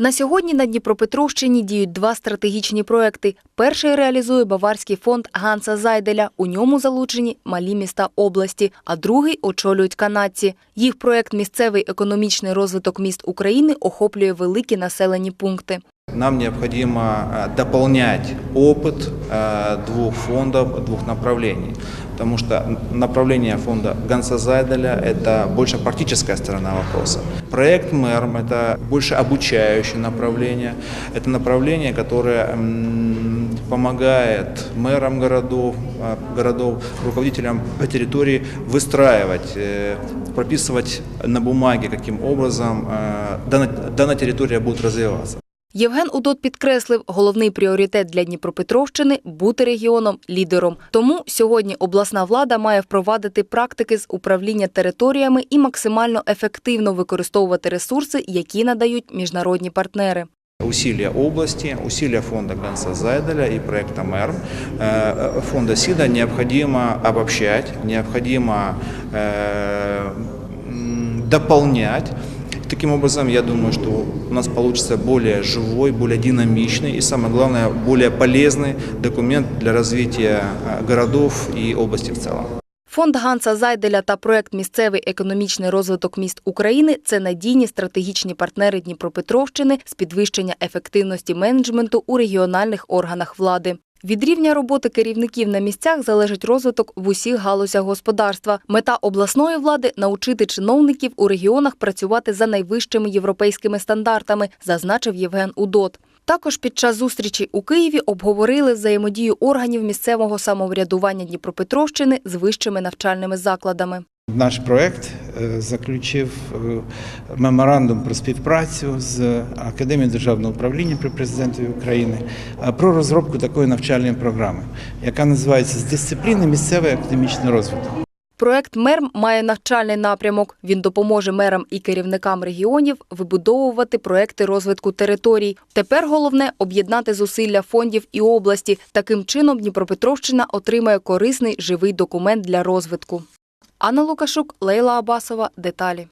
На сьогодні на Дніпропетровщині діють два стратегічні проекти. Перший реалізує Баварський фонд Ганса Зайделя. У ньому залучені малі міста області, а другий очолюють канадці. Їх проект Місцевий економічний розвиток міст України охоплює великі населені пункти. Нам необходимо э, дополнять опыт э, двух фондов, двух направлений. Потому что направление фонда Ганса Зайделя – это больше практическая сторона вопроса. Проект МЭРМ – это больше обучающее направление. Это направление, которое помогает мэрам городов, э, городов, руководителям по территории выстраивать, прописывать на бумаге, каким образом данная территория будет развиваться. Євген Удот підкреслив, головний пріоритет для Дніпропетровщини – бути регіоном лідером. Тому сьогодні обласна влада має впровадити практики з управління територіями і максимально ефективно використовувати ресурси, які надають міжнародні партнери. Усилия области, усилия фонда Ганса Зайделя и проекта МЭР, э, фонда СИДа необходимо обобщать, необходимо э, м, дополнять. Таким образом, я думаю, что у нас получится более живой, более динамичный и, самое главное, более полезный документ для развития э, городов и области в целом. Фонд Ганса Зайделя та проект Місцевий економічний розвиток міст України це надійні стратегічні партнери Дніпропетровщини з підвищення ефективності менеджменту у регіональних органах влади. Від рівня роботи керівників на місцях залежить розвиток в усіх галузях господарства. Мета обласної влади навчити чиновників у регіонах працювати за найвищими європейськими стандартами, зазначив Євген Удот. Також під час зустрічі у Києві обговорили взаємодію органів місцевого самоврядування Дніпропетровщини з вищими навчальними закладами. Наш проект е, заключив е, меморандум про співпрацю з Академією державного управління при президентові України е, про розробку такої навчальної програми, яка називається з дисципліни місцевий академічний розвиток. Проект МЕРМ має навчальний напрямок. Він допоможе мерам і керівникам регіонів вибудовувати проекти розвитку територій. Тепер головне об'єднати зусилля фондів і області. Таким чином Дніпропетровщина отримає корисний живий документ для розвитку. Анна Лукашук, Лейла Абасова. Деталі.